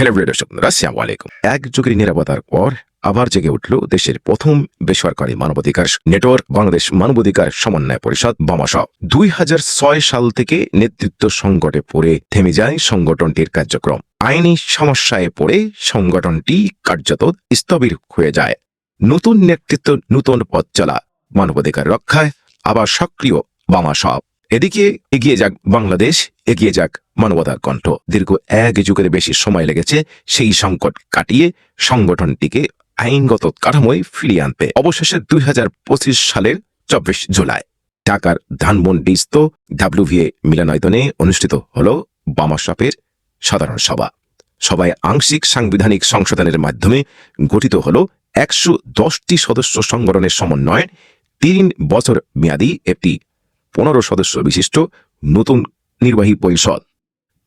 Hello প্রিয় দর্শক বন্ধুরা, আলাইকুম। এক যুগের নিরাপত্তার পর আবার জেগে উঠল দেশের প্রথম বেসরকারি মানবাধিকার নেটওয়ার্ক বাংলাদেশ মানবাধিকার সমন্বয় পরিষদ বামাস দুই সাল থেকে নেতৃত্ব সংকটে পড়ে থেমে যায় সংগঠনটির কার্যক্রম। আইনি সমস্যায় পড়ে সংগঠনটি কার্যত স্থবির হয়ে যায়। নতুন নেতৃত্ব নতুন পথ চলা মানবাধিকার রক্ষায় আবার সক্রিয় বামাস এদিকে এগিয়ে যাক বাংলাদেশ এগিয়ে যাক মানবতার কণ্ঠ। দীর্ঘ এক যুগের বেশি সময় লেগেছে সেই সংকট কাটিয়ে সংগঠনটিকে আইনগত কাঠামোয় ফিরিয়ে আনতে। অবশেষে দুই হাজার পঁচিশ সালের চব্বিশ জুলাই ঢাকার ধানমন্ডিস্থ ডাব্লিউভিএ মিলনায়তনে অনুষ্ঠিত হল বামাশপের সাধারণ সভা। সভায় আংশিক সাংবিধানিক সংশোধনের মাধ্যমে গঠিত হল একশো দশটি সদস্য সংগঠনের সমন্বয়ে। তিন বছর মেয়াদী একটি পনেরো সদস্য বিশিষ্ট নতুন নির্বাহী পরিষদ।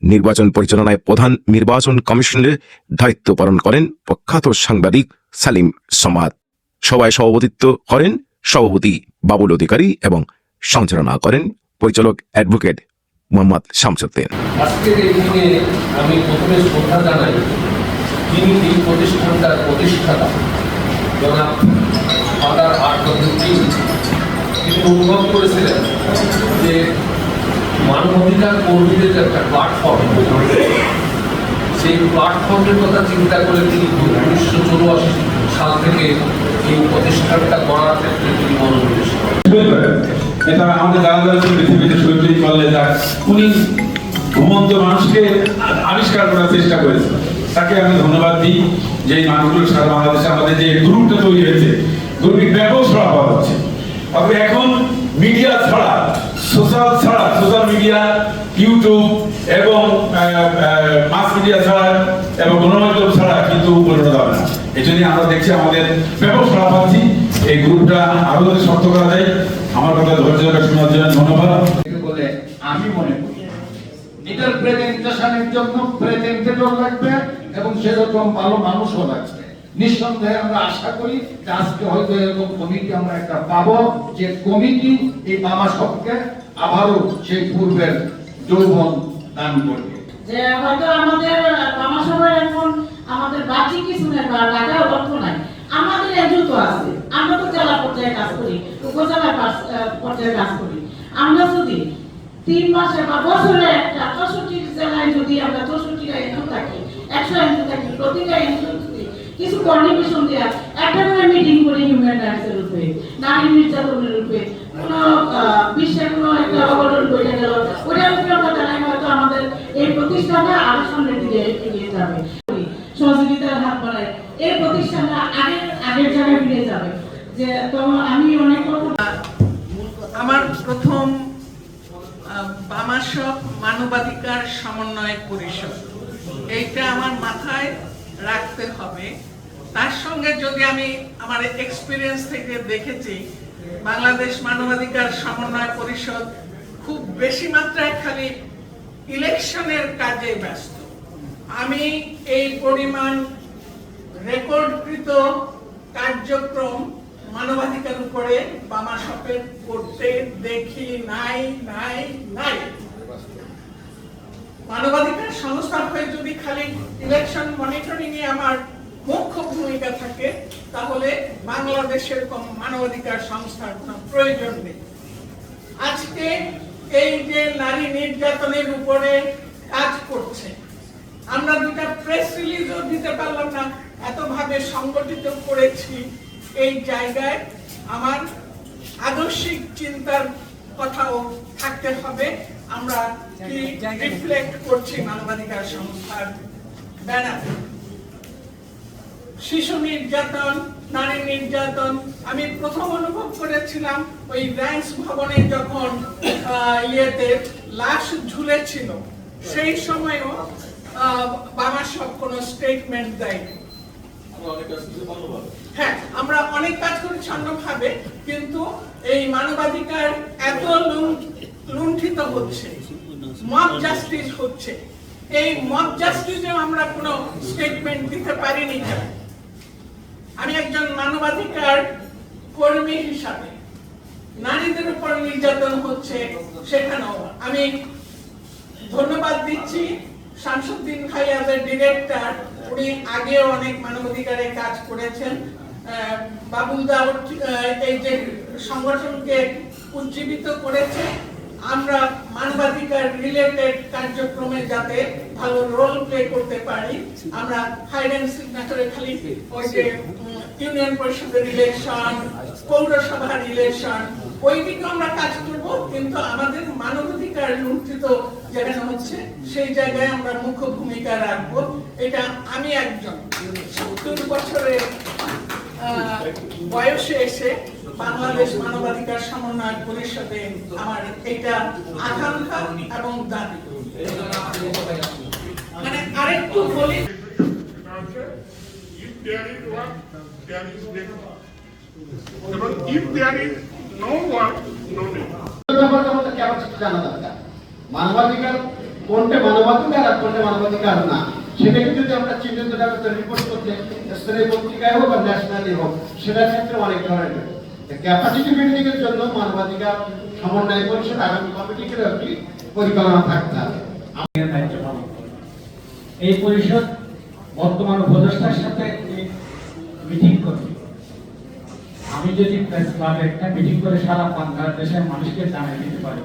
নির্বাচন পরিচালনায় প্রধান নির্বাচন কমিশনের দায়িত্ব পালন করেন প্রখ্যাত সাংবাদিক সালিম সমাদ। সভায় সভাপতিত্ব করেন সভাপতি বাবুল অধিকারী এবং সঞ্চালনা করেন পরিচালক অ্যাডভোকেট মোহাম্মদ শামসুদ্দিন। প্রতিষ্ঠাতা তিনি অনুভব করেছিলেন যে মানবাধিকার কর্মীদের একটা প্ল্যাটফর্ম সেই প্ল্যাটফর্মের কথা চিন্তা করে তিনি উনিশশো চৌরাশি সাল থেকে এই প্রতিষ্ঠানটা করার ক্ষেত্রে তিনি মনোনিবেশ এটা আমাদের দাদা পৃথিবীতে শৈলী করলে উনি ঘুমন্ত মানুষকে আবিষ্কার করার চেষ্টা করেছেন তাকে আমি ধন্যবাদ দিই যে মানুষগুলো সারা বাংলাদেশে আমাদের যে গ্রুপটা তৈরি হয়েছে। গ্রুপটি ব্যাপক ছড়া পাওয়া তবে এখন মিডিয়া ছাড়া সোশ্যাল ছাড়া সোশ্যাল মিডিয়া ইউটিউব এবং মাস মিডিয়া ছাড়া এবং গণমাধ্যম ছাড়া কিন্তু উন্নয়ন যাবে না। এই জন্য আমরা দেখছি আমাদের ব্যাপক সাড়া পাচ্ছি এই গ্রুপটা আরও যদি শক্ত করা যায়, আমার কথা ধৈর্য ধরে শোনার জন্য ধন্যবাদ। আমি মনে করি এটার প্রেজেন্টেশনের জন্য প্রেজেন্টেটর লাগবে এবং সেরকম ভালো মানুষও লাগবে। নিঃসন্দেহে আমরা আশা করি যে আজকে হয়তো এরকম কমিটি আমরা একটা পাবো, যে কমিটি এই মামা সবকে আবারও সেই পূর্বের যৌবন দান করবে। যে হয়তো আমাদের এখন আমাদের বাকি কিছু নেই বা অর্থ নাই। আমাদের আছে, আমরা তো জেলা পর্যায়ে কাজ করি, উপজেলা পর্যায়ে কাজ করি। আমরা যদি তিন মাসে বা বছরে একটা চৌষট্টি জেলায় যদি আমরা চৌষট্টিটা এনজিও থাকি, একশো এনজিও থাকি, প্রতিটা এনজিও যদি কিছু কন্ট্রিবিউশন দেওয়া একটা করে মিটিং করি হিউম্যান রাইটসের উপরে নারী নির্যাতনের উপরে কোনো বিশ্বের কোনো একটা অঘটন বইটা গেল, ওটার উপরে আমরা জানাই হয়তো আমাদের এই প্রতিষ্ঠানটা আরও সামনের দিকে এগিয়ে যাবে। সহযোগিতার হাত বাড়ায়, এই প্রতিষ্ঠানটা আগের আগের জায়গায় ফিরে যাবে। যে তো আমি অনেক আমার প্রথম বামাসক মানবাধিকার সমন্বয় পরিষদ এইটা আমার মাথায় রাখতে হবে তার সঙ্গে যদি আমি আমার এক্সপিরিয়েন্স থেকে দেখেছি, বাংলাদেশ মানবাধিকার সমন্বয় পরিষদ খুব বেশি মাত্রায় খালি ইলেকশনের কাজে ব্যস্ত। আমি এই পরিমাণ রেকর্ডকৃত কার্যক্রম মানবাধিকার উপরে বামা শপের করতে দেখি নাই নাই নাই। মানবাধিকার সংস্থা হয়ে যদি খালি ইলেকশন মনিটরিং এ আমার মুখ্য ভূমিকা থাকে তাহলে বাংলাদেশের কোন মানবাধিকার সংস্থার কোনো প্রয়োজন নেই। আজকে এই যে নারী নির্যাতনের উপরে কাজ করছে আমরা দুটা প্রেস রিলিজও দিতে পারলাম না এতভাবে সংগঠিত করেছি এই জায়গায়। আমার আদর্শিক চিন্তার কথাও থাকতে হবে আমরা কি রিফ্লেক্ট করছি মানবাধিকার সংস্থার ব্যানারে শিশু নির্যাতন নারী নির্যাতন। আমি প্রথম অনুভব করেছিলাম ওই র্যাঙ্কস ভবনে যখন ইয়েতে লাশ ঝুলেছিল সেই সময়ও বাবা সব কোনো স্টেটমেন্ট দেয়নি। হ্যাঁ আমরা অনেক কাজ করেছি অন্যভাবে কিন্তু এই মানবাধিকার এত লুণ্ঠিত হচ্ছে মব জাস্টিস হচ্ছে। এই মব জাস্টিসেও আমরা কোনো স্টেটমেন্ট দিতে পারিনি। কেন আমি একজন মানবাধিকার কর্মী হিসাবে। নারীদের উপর নির্যাতন হচ্ছে সেখানেও। আমি ধন্যবাদ দিচ্ছি শামসুদ্দিন ভাই আমাদের ডিরেক্টর উনি আগেও অনেক মানবাধিকারের কাজ করেছেন। আহ, বাবুল দাউদ এই যে সংগঠনকে উজ্জীবিত করেছে আমরা মানবাধিকার রিলেটেড কার্যক্রমে যাতে ভালো রোল প্লে করতে পারি, আমরা অ্যান্ড সিগনেচারে খালি ওই যে ইউনিয়ন পরিষদের ইলেকশন পৌরসভার ইলেকশন ওই দিকে আমরা কাজ করব, কিন্তু আমাদের মানবাধিকার লুণ্ঠিত যেখানে হচ্ছে, সেই জায়গায় আমরা মুখ্য ভূমিকা রাখব। এটা আমি একজন। সত্তর বছরের বয়সে এসে বাংলাদেশ মানবাধিকার সমন্বয় পরিষদে আমার এটা আকাঙ্ক্ষা এবং দাবি মানে আরেকটু বলি. এবং ক্যাপাসিটি জানা দরকার মানবাধিকার কোনটা মানবাধিকার আর কোনটা মানবাধিকার না সেটাকে যদি আমরা চিহ্নিত রিপোর্ট করতে স্থানীয় পত্রিকায় হোক বা ন্যাশনালি হোক সেটার ক্ষেত্রে অনেক ধরনের ক্যাপাসিটি বিল্ডিং এর জন্য মানবাধিকার সমন্বয় পরিষদ আগামী কমিটিকে একটি পরিকল্পনা থাকতে হবে। এই পরিষদ বর্তমান উপদেষ্টার সাথে মিটিং করবে। আমি যদি প্রেস ক্লাবে একটা মিটিং করে সারা বাংলাদেশের মানুষকে জানিয়ে দিতে পারি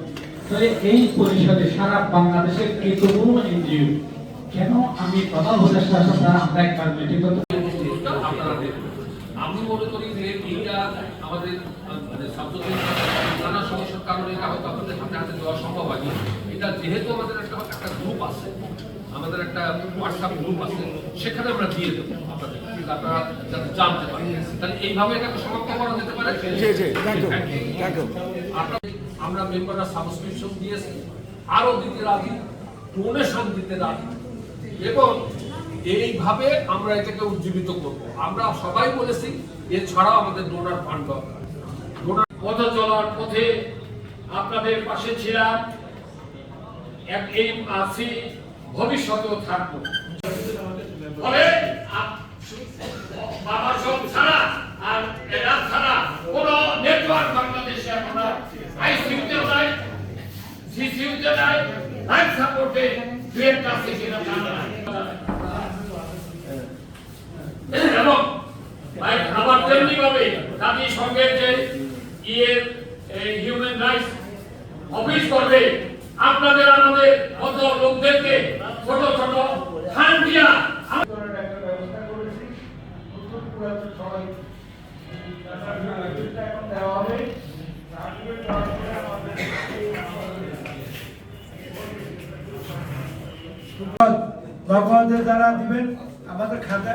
তাহলে এই পরিষদে সারা বাংলাদেশের এতগুলো এনজিও কেন আমি প্রধান উপদেষ্টার সাথে আমরা একবার মিটিং করতে আপনারা আমি মনে করি আমাদের মানে নানা সমস্যার কারণে আপনাদের হাতে হাতে দেওয়া সম্ভব হয়নি। এটা যেহেতু আমাদের একটা একটা গ্রুপ আছে আমাদের একটা হোয়াটসঅ্যাপ গ্রুপ আছে সেখানে আমরা দিয়ে দেবো আপনাদের। আপনারা যাতে জানতে পারেন। তাহলে এইভাবে এটাকে সমাপ্ত করা যেতে পারে? আমরা মেম্বাররা সাবস্ক্রিপশন দিয়েছি আরও দিতে রাজি ডোনেশন দিতে রাজি। এবং এইভাবে আমরা এটাকে উজ্জীবিত করব। আমরা সবাই বলেছি, এছাড়াও আমাদের ডোনার ফান্ড দরকার। পথ চলার পথে আপনাদের পাশে ছিলাম, এক এই আছি, ভবিষ্যতেও থাকব। বাবা সব ছাড়া আর এরা ছাড়া কোন নেটওয়ার্ক বাংলাদেশে এখন আইসিউতে নাই সিসিউতে নাই লাইফ সাপোর্টে কিনা জানা নাই এবং ভাই আবার তেমনি ভাবে জাতিসংঘের যে ইয়ের হিউম্যান রাইটস অফিস করবে। আপনাদের আমাদের মতো লোকদেরকে ছোট ছোট খান দিয়া দ্বারা দিবেন আমাদের খাতা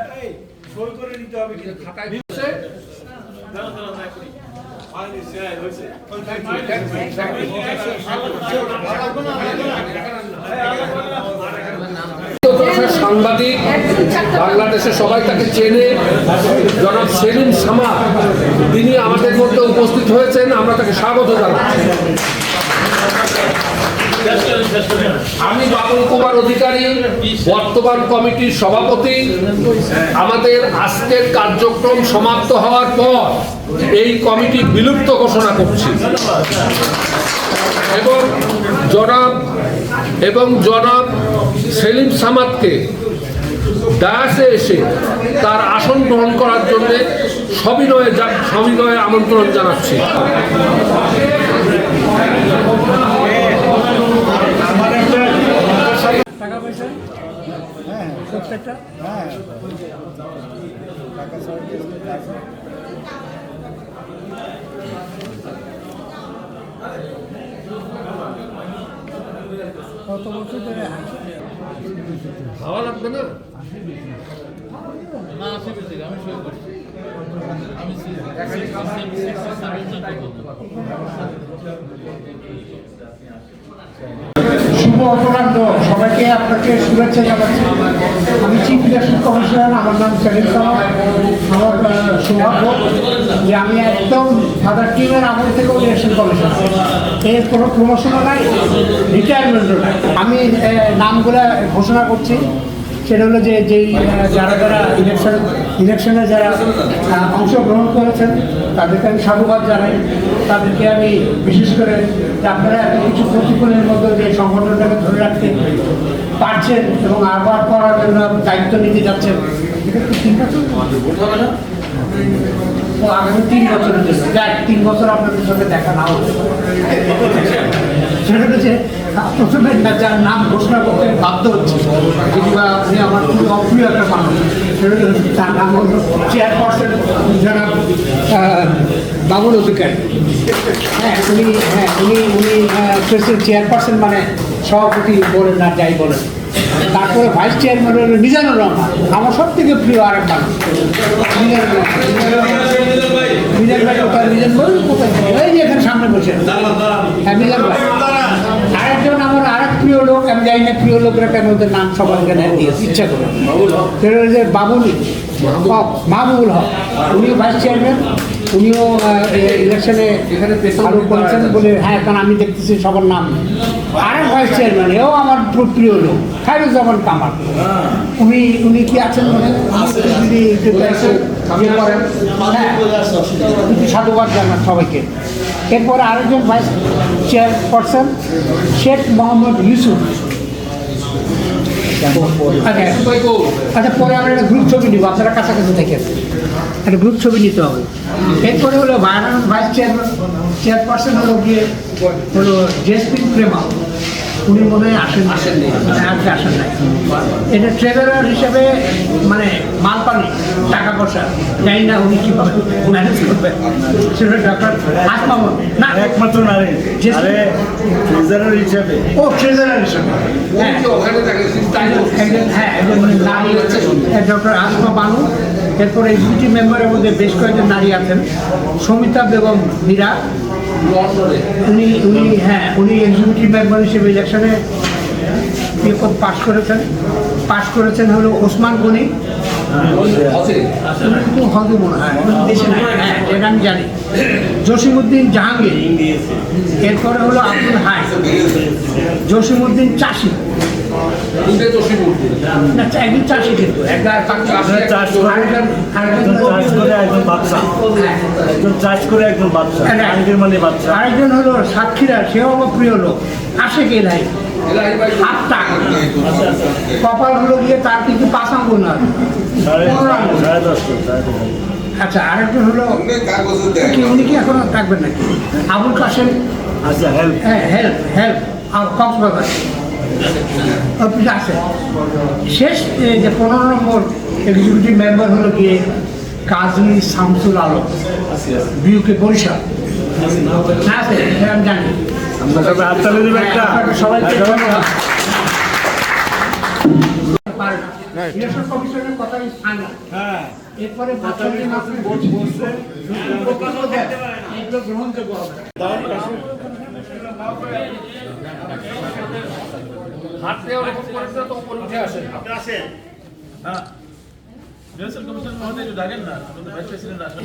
সই করে নিতে হবে কিন্তু। খাতায় সাংবাদিক বাংলাদেশের সবাই তাকে চেনে। জনাব সেলিম সামা, তিনি আমাদের মধ্যে উপস্থিত হয়েছেন, আমরা তাকে স্বাগত জানাচ্ছি। আমি বাবুল কুমার অধিকারী, বর্তমান কমিটির সভাপতি। আমাদের আজকের কার্যক্রম সমাপ্ত হওয়ার পর এই কমিটি বিলুপ্ত ঘোষণা করছি। এবং জনাব এবং জনাব সেলিম সামাদকে ডায়াসে এসে তার আসন গ্রহণ করার জন্য সবিনয়ে সবিনয়ে আমন্ত্রণ জানাচ্ছি টাকা পয়সা হ্যাঁ হ্যাঁ টাকা কত বছর ধরে ভালো লাগবে না শুভ অপরাহ্ন সবাইকে আপনাকে শুভেচ্ছা জানাচ্ছি। আমি চিফ ইলেকশন কমিশনার আমার নাম সেলিম আমার সৌভাগ্য যে আমি একদম ফাদার টিমের আমল থেকেও ইলেকশন কমিশন এর কোনো প্রমোশনও নাই রিটায়ারমেন্টও নাই। আমি নামগুলো ঘোষণা করছি। সেটা হলো যে যেই যারা যারা ইলেকশন ইলেকশনে যারা অংশগ্রহণ করেছেন, তাদেরকে আমি সাধুবাদ জানাই তাদেরকে আমি বিশেষ করে আপনারা এত কিছু প্রতিকূলের মধ্যে যে সংগঠনটাকে ধরে রাখতে পারছেন এবং আবার করার জন্য দায়িত্ব নিতে যাচ্ছেন আগামী তিন বছরের জন্য তিন বছর আপনাদের সঙ্গে দেখা না হতে। সেটা যার নাম ঘোষণা করতে বাধ্য হচ্ছে আমার একটা মানুষ তার নাম যারা বাবুল অধিকারী। হ্যাঁ উনি হ্যাঁ উনি উনি চেয়ারপারসন মানে সভাপতি বলেন না যাই বলেন। তারপরে ভাইস চেয়ারম্যান হলো মিজানুর রহমান, আমার সব থেকে প্রিয় আরেক মানুষ। আরেকজন আমার আরেক প্রিয় লোক প্রিয় লোকরা কেন ওদের নাম ইচ্ছা করে বাবুল মাহবুবুল হক উনিও ভাইস চেয়ারম্যান উনিও ইলেকশনে এখানে বলে হ্যাঁ কারণ আমি দেখতেছি সবার নাম আরেক ভাইস চেয়ারম্যান এও আমার প্রিয় লোক। খায়রুজ্জামান কামাল। উনি উনি কি আছেন মনে? যদি ইয়ে করেন। হ্যাঁ। সাধুবাদ জানান সবাইকে। এরপরে আরেকজন ভাইস চেয়ারপারসন শেখ মোহাম্মদ ইউসুফ। আচ্ছা আচ্ছা পরে আমরা একটা গ্রুপ ছবি নিব আপনারা কাছাকাছি দেখেন। একটা গ্রুপ ছবি নিতে হবে। এরপরে হলো ভাইস চেয়ারম্যান চেয়ারপারসন হলো গিয়ে হলো জেসমিন প্রেমা। উনি মনে হয় আসেন আসেন আজকে আসেন নাই এটা ট্রেভেলার হিসেবে মানে মাল পানি টাকা পয়সা জানি না উনি কীভাবে ম্যানেজ করবে। সেটা ডক্টর আসমা না। একমাত্র নারী। আরে ট্রেজারার হিসেবে। ও ট্রেজারার হিসেবে। হ্যাঁ। হ্যাঁ একজন নারী হচ্ছে ডক্টর আসমা বানু। এরপর এক্সিকিউটিভ মেম্বারের মধ্যে বেশ কয়েকজন নারী আছেন। সমিতা বেগম মীরা। উনি উনি হ্যাঁ উনি এক্সিকিউটিভ মেম্বার হিসেবে ইলেকশনে পাশ করেছেন। পাশ করেছেন হলো ওসমান গনি। আছে মনে হয় দেশে নাই। হ্যাঁ এটা আমি জানি। জসিমুদ্দিন জাহাঙ্গীর এরপরে হলো আব্দুল হাই। জসিমুদ্দিন চাষি। দুটো দোষী বলতে না একজন চাষি কিন্তু একজন চাষ করে আরেকজন একজন চাষ করে একজন বাচ্চা একজন চাষ করে একজন বাচ্চা। মানে বাচ্চা আরেকজন হলো সাক্ষীরা সেও আমার প্রিয় লোক। আসে কে নাই হাত কপাল হলো গিয়ে তার কিন্তু পাঁচ আঙ্গুল। না আচ্ছা আরেকজন হলো কি উনি কি এখনও থাকবেন নাকি? আবুল কাসেম আচ্ছা হেল্প হ্যাঁ হেল্প হেল্প কক্সবাজার। অফিস আছে শেষ যে পনেরো নম্বর এক্সিকিউটিভ মেম্বার হলো গিয়ে কাজী শামসুল আলম। বিউকে বরিশাল। না আছে আমি জানি। আমরা সবাই হাততালি দেবো একটা। ইলেকশন কমিশনের ফাইনাল হ্যাঁ। এরপরে বাচ্চাদের মাত্র ভোট বসবে এগুলো গ্রহণযোগ্য হবে। হাঁটতে ওরকম করেছে তো উপরে উঠে আসে হ্যাঁ। কমিশন মহোদয় ডাকেন না ভাইস প্রেসিডেন্ট আসেন।